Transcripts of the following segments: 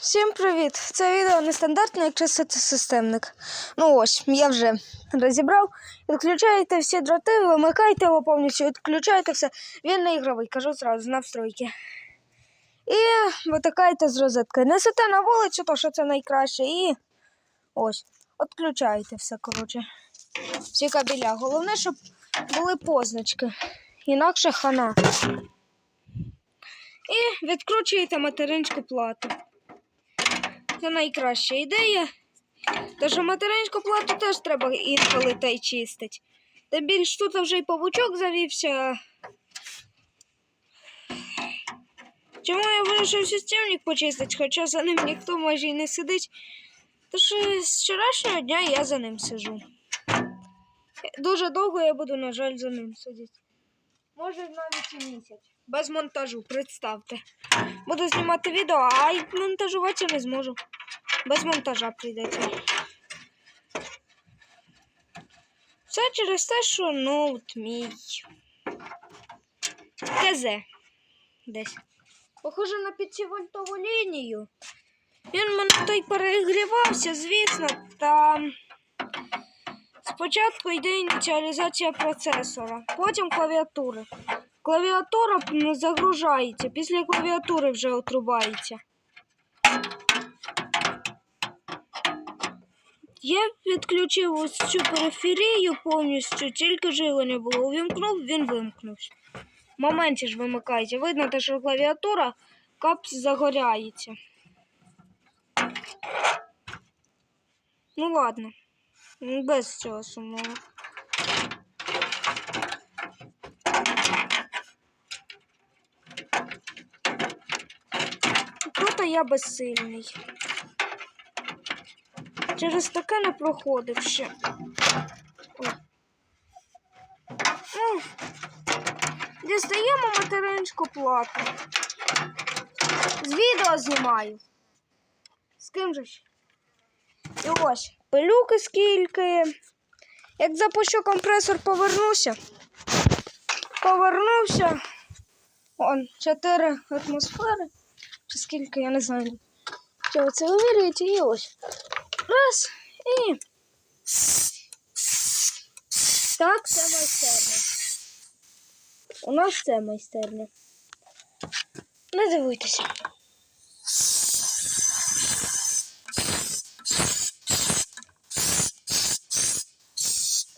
Всім привіт! Це відео нестандартне, як чистити системник. Ну ось, я вже розібрав. Відключаєте всі дроти, вимикайте його повністю, відключаєте все. Він не ігровий, кажу зразу, з настройки. І витикаєте з розетки. Несете на вулицю, то що це найкраще. І ось, відключаєте все, коротше. Всі кабеля. Головне, щоб були позначки. Інакше хана. І відкручуєте материнську плату. Це найкраща ідея. Тож материнську плату теж треба інколи та й чистить. Тим більш тут вже й павучок завівся. Чому я вирішив системник почистити, хоча за ним ніхто майже й не сидить. Тож е, з вчорашнього дня я за ним сижу. Дуже довго я буду, на жаль, за ним сидіти. Може навіть і місяць. Без монтажу, представте. Буду знімати відео, а й монтажувати не зможу. Без монтажа прийдеться. Все через те, що ноут мій. КЗ. Десь. Похоже на 5-вольтову лінію. Він мене той перегрівався, звісно, та спочатку йде ініціалізація процесора, потім клавіатури. Клавіатура м, загружається, після клавіатури вже отрубається. Я відключив ось цю периферію повністю, тільки живлення було. Увімкнув, він вимкнувся. В моменті ж вимикається. Видно, те, що клавіатура капс загоряється. Ну ладно, без цього сумного. Тут я безсильний. Через таке не проходив ще. Ну, Дістаємо материнську плату. З відео знімаю. З ким же ще? І ось, пилюки скільки. Як запущу компресор, повернуся. Повернувся. Он, 4 атмосфери. Чи скільки, я не знаю. Що це вимірюється і ось. Раз і. Так, це майстерня. У нас це майстерня. Не дивуйтеся.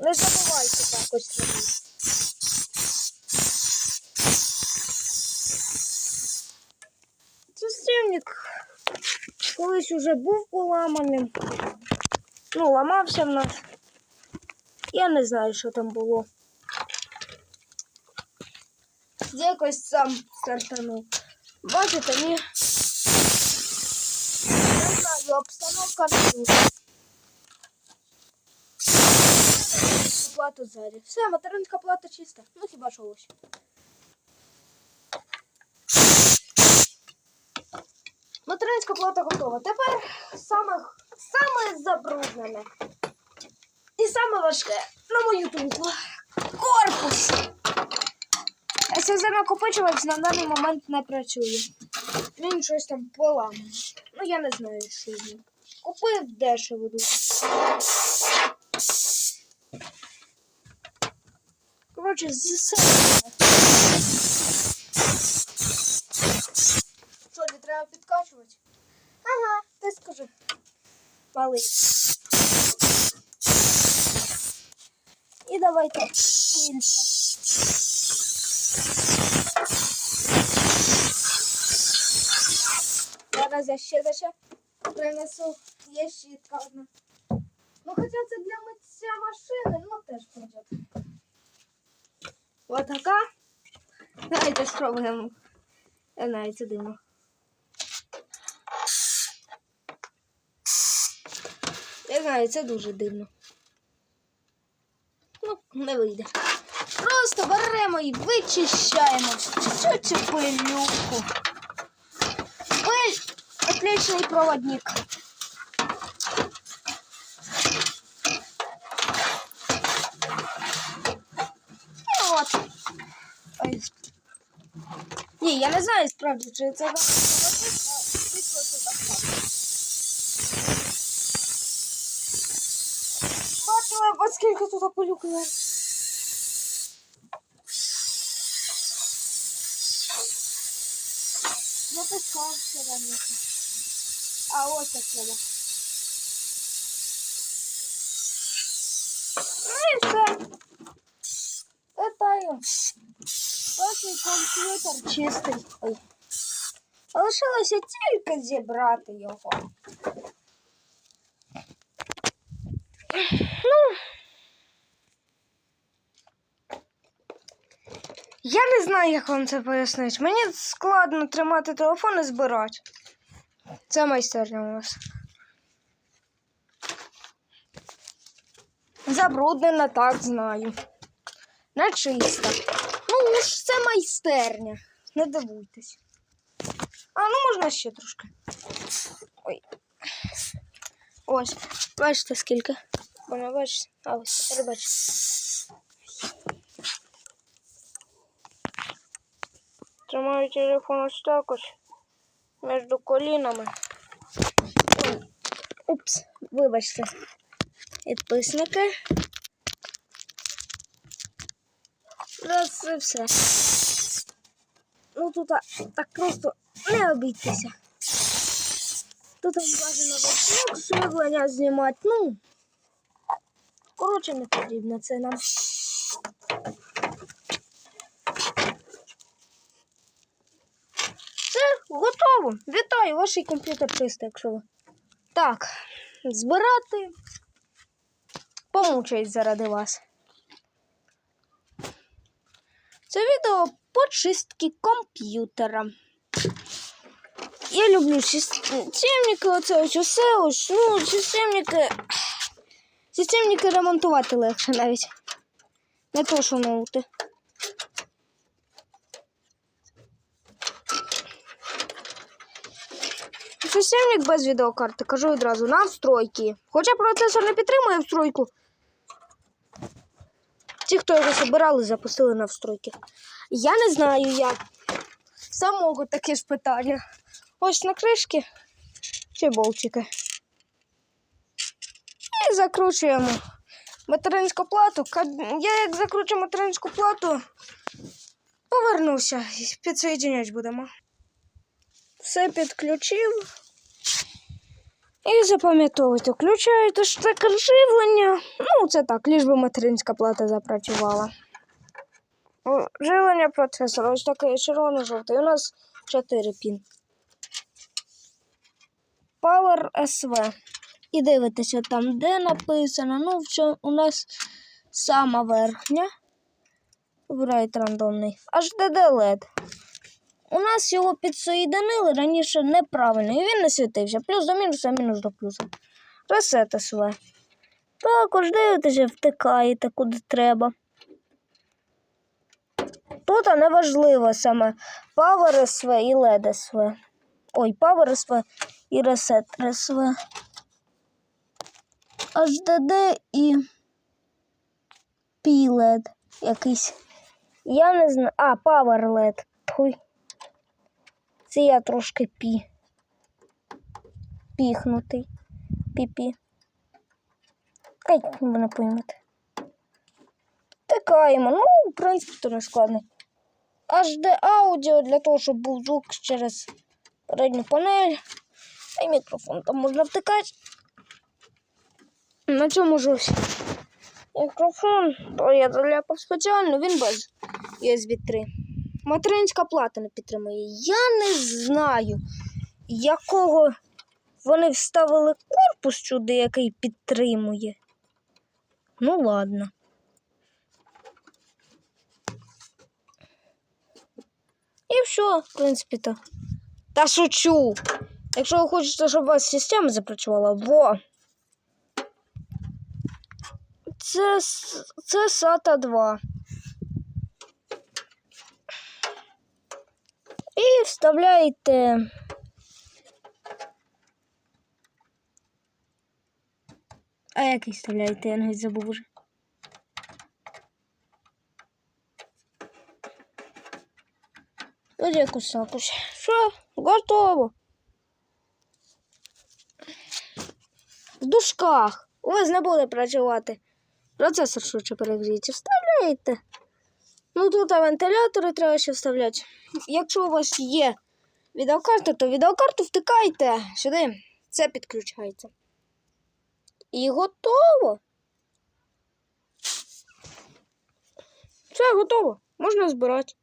Не забувайте так ось робити. Системник колись уже був поламаним. Ну, ламався в нас. Я не знаю, що там було. Якось сам стартанув. Бачите, ні? Не знаю, обстановка не дуже. Плату ззаді. Все, материнська плата чиста. Ну хіба що ось. Материнська плата готова. Тепер саме, саме забруднене. І саме важке, на мою думку, корпус. СССР накопичувач на даний момент не працює. Він щось там поламане. Ну я не знаю, що ним. Купив дешево дуже. Коротше, з Що, не треба підкачувати? Ти скажи. Пали. І давайте інше. Зараз я ще ще принесу. Є щітка одна. Ну, хоча це для миття машини, ну теж пройде. Отака. Давайте спробуємо. Я знаю, це дивно. Знаю, це дуже дивно. Ну, не вийде. Просто беремо і вичищаємо всю цю пилюку. Пиль отличний проводник. І от. Ой. Ні, я не знаю справді, чи це вам проводник, а світло це так. Я тут полюкаю. Запускався раніше. А ось так треба. Ну і все. Питаю. Ось комп'ютер чистий. Ой. Лишилося тільки зібрати його. Ну. Я не знаю, як вам це пояснити. Мені складно тримати телефон і збирати. Це майстерня у нас. Забруднена, так знаю. Не чиста. Ну, ж це майстерня. Не дивуйтесь. А, ну можна ще трошки. Ой. Ось. Бачите, скільки? Вона бачите. А, ось тепер бачите. Тримаю телефон ось так ось. Між колінами. Упс, вибачте. Підписники. Раз це все. Ну тут так просто не обійтися. Тут бажано вокруг освітлення знімати. Ну, коротше, не потрібно це нам. Все, готово. Вітаю, ваш комп'ютер чистий, якщо ви. Так, збирати. Помучаюсь заради вас. Це відео по чистці комп'ютера. Я люблю системники, оце ось усе ось. Ну, системники. Системники ремонтувати легше навіть. Не то, що ноути. Системник без відеокарти, кажу одразу, на встройки. Хоча процесор не підтримує встройку. Ті, хто його збирали, запустили на встройки. Я не знаю як. Самого таке ж питання. Ось на кришки чи болтики. І закручуємо материнську плату. Я як закручу материнську плату, повернуся і підсоєдиняти будемо. Все підключив. І запам'ятовуйте, включаєте штекер живлення. Ну, це так, ліж би материнська плата запрацювала. Живлення процесора. Ось такий червоно-жовтий. У нас 4 пін. Power SV. І дивитеся там, де написано. Ну, що у нас сама верхня. Вибираєте рандомний. HDD LED. У нас його підсоєдинили раніше неправильно, і він не світився. Плюс до мінуса, мінус до плюса. Ресет СВ. Також дивитеся, втикаєте куди треба. Тут неважливо саме Power SV і LED SV. Ой, Power SV і Reset SV. HDD і P-LED якийсь. Я не знаю. А, Power LED. Тьфу. Це я трошки пі. Піхнутий. Пі-пі. Як ви не поймете. Тикаємо. Ну, в принципі, то не складно. HD аудіо для того, щоб був звук через передню панель. А й мікрофон там можна втикати. На цьому ж ось. Мікрофон, то я заляпав спеціально, він без USB 3. Материнська плата не підтримує. Я не знаю, якого вони вставили корпус сюди, який підтримує. Ну, ладно. І все, в принципі, то. Та шучу. Якщо ви хочете, щоб у вас система запрацювала, во. Це, це SATA 2. І вставляєте. А який вставляєте? Я навіть забув. Ось якось так. Все, готово. В дужках. У вас не буде працювати Процесор швидше перегріється. Вставляєте. Ну тут вентилятори треба ще вставляти. Якщо у вас є відеокарта, то відеокарту втикайте сюди. Це підключається. І готово. Все готово. Можна збирати.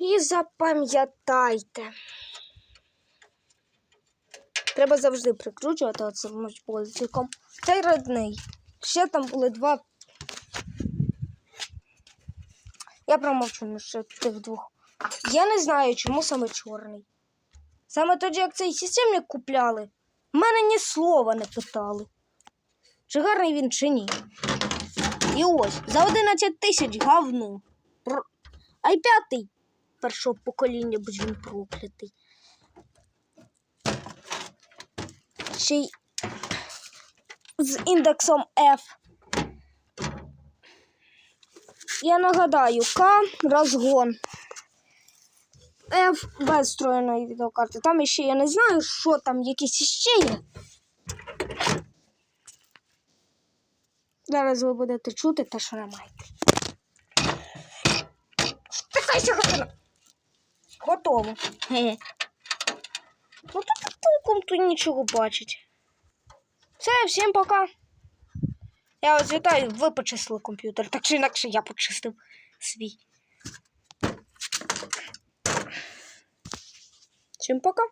І запам'ятайте. Треба завжди прикручувати, було цілком. Цей родний. Ще там були два. Я промовчу між тих двох. Я не знаю, чому саме чорний. Саме тоді, як цей системник купляли, мене ні слова не питали. Чи гарний він, чи ні. І ось, за 11 тисяч говно. Про... А й п'ятий першого покоління, будь він проклятий. Ще й з індексом F. Я нагадаю, К розгон. F без встроєної відеокарти. Там ще я не знаю, що там якісь іще є. Зараз ви будете чути те, що немає. Втикайся, Галина! Готово. Ну тут толком тут нічого бачить. Все, всім пока. Я вас вітаю, ви почистили комп'ютер. Так чи інакше я почистив свій. Всім пока.